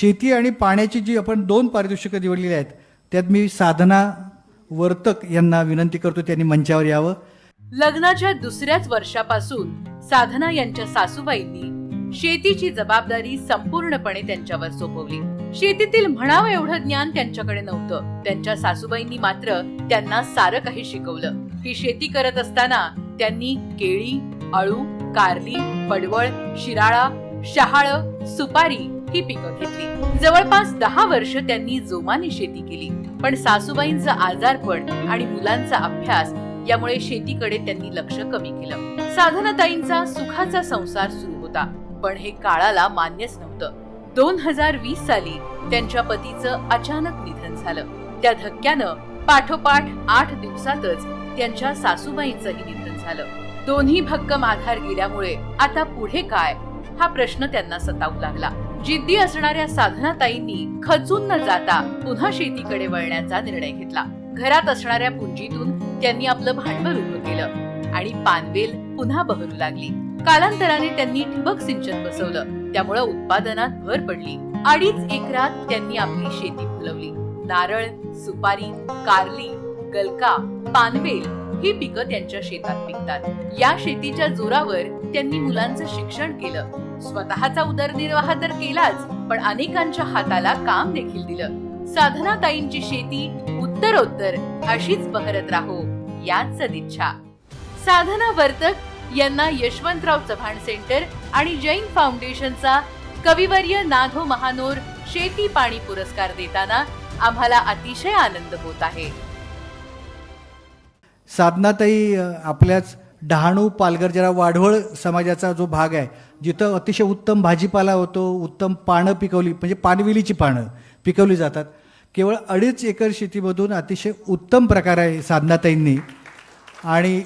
शेती आणि पाण्याची जी आपण दोन पारितोषिकं निवडलेली आहेत त्यात मी साधना वर्तक यांना विनंती करतो त्यांनी मंचावर यावं. लग्नाच्या दुसऱ्याच वर्षापासून साधना यांच्या सासूबाईंनी शेतीची जबाबदारी संपूर्णपणे त्यांच्यावर सोपवली. शेतीतील म्हणावं एवढं ज्ञान त्यांच्याकडे नव्हतं. त्यांच्या सासूबाईंनी मात्र त्यांना सारं काही शिकवलं. ही शेती करत असताना त्यांनी केळी अळू कारली पडवळ शिराळा शहाळ सुपारी ही पिकं घेतली. जवळपास दहा वर्ष त्यांनी जोमाने शेती केली. पण सासूबाईंचं आजारपण आणि मुलांचा अभ्यास यामुळे शेतीकडे त्यांनी लक्ष कमी केलं. साधनाताईंचा सुखाचा संसार सुरू होता पण हे काळाला मान्यच नव्हतं. दोन हजार वीस साली त्यांच्या पतीचं अचानक निधन झालं. त्या धक्क्यानं पाठोपाठ आठ दिवसातच त्यांच्या सासूबाईंचंही निधन झालं. दोन्ही भक्कम आधार गेल्यामुळे आता पुढे काय? हा प्रश्न त्यांना सतावू लागला. जिद्दी असणाऱ्या साधनाताईंनी खचून न जाता पुन्हा शेतीकडे वळण्याचा निर्णय घेतला. घरात असणाऱ्या पुंजीतून त्यांनी आपलं भांडवल उभं केलं आणि पानवेल पुन्हा बहरू लागली. कालांतराने त्यांनी ठिबक सिंचन बसवलं. त्यामुळे उत्पादनात भर पडली. अडीच एकरात त्यांनी आपली शेती फुलवली. नारळ सुपारी कारली गलका पानवेल ही पिकं त्यांच्या शेतात पिकतात. या शेतीच्या जोरावर त्यांनी मुलांचं शिक्षण केलं. स्वतःचा उदरनिर्वाह तर केलाच पण अनेकांच्या हाताला काम देखील दिलं. साधनाताईंची शेती उत्तरोत्तर अशीच बहरत राहो याच सदिच्छा. साधना वर्तक यांना यशवंतराव चव्हाण सेंटर आणि जैन फाउंडेशनचा कविवर्य नाधो महानोर शेती पाणी पुरस्कार देताना आम्हाला अतिशय आनंद होत आहे. साधनाताई आपल्याच डहाणू पालघर जरा वाढवळ समाजाचा जो भाग आहे जिथं अतिशय उत्तम भाजीपाला होतो उत्तम पानं पिकवली म्हणजे पानविलीची पानं पिकवली जातात. केवळ अडीच एकर शेतीमधून अतिशय उत्तम प्रकार आहे साधनाताईंनी. आणि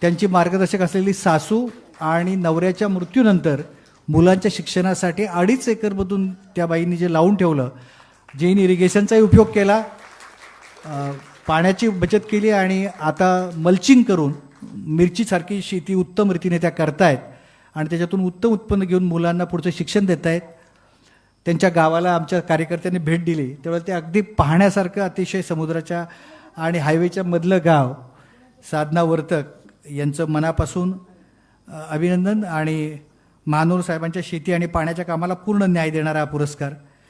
त्यांची मार्गदर्शक असलेली सासू आणि नवऱ्याच्या मृत्यूनंतर मुलांच्या शिक्षणासाठी अडीच एकरमधून त्या बाईंनी जे लावून ठेवलं जैन इरिगेशनचाही उपयोग केला. पाण्याची बचत केली आणि आता मल्चिंग करून मिरचीसारखी शेती उत्तम रीतीने त्या करतायत आणि त्याच्यातून उत्तम उत्पन्न घेऊन मुलांना पुढचं शिक्षण देत आहेत त्यांच्या गावाला आमच्या कार्यकर्त्यांनी भेट दिली. त्यावेळेला ते अगदी पाहण्यासारखं अतिशय समुद्राच्या आणि हायवेच्या मधलं गाव साधना वर्तक यांचं मनापासून अभिनंदन आणि महानूर साहेबांच्या शेती आणि पाण्याच्या कामाला पूर्ण न्याय देणारा हा पुरस्कार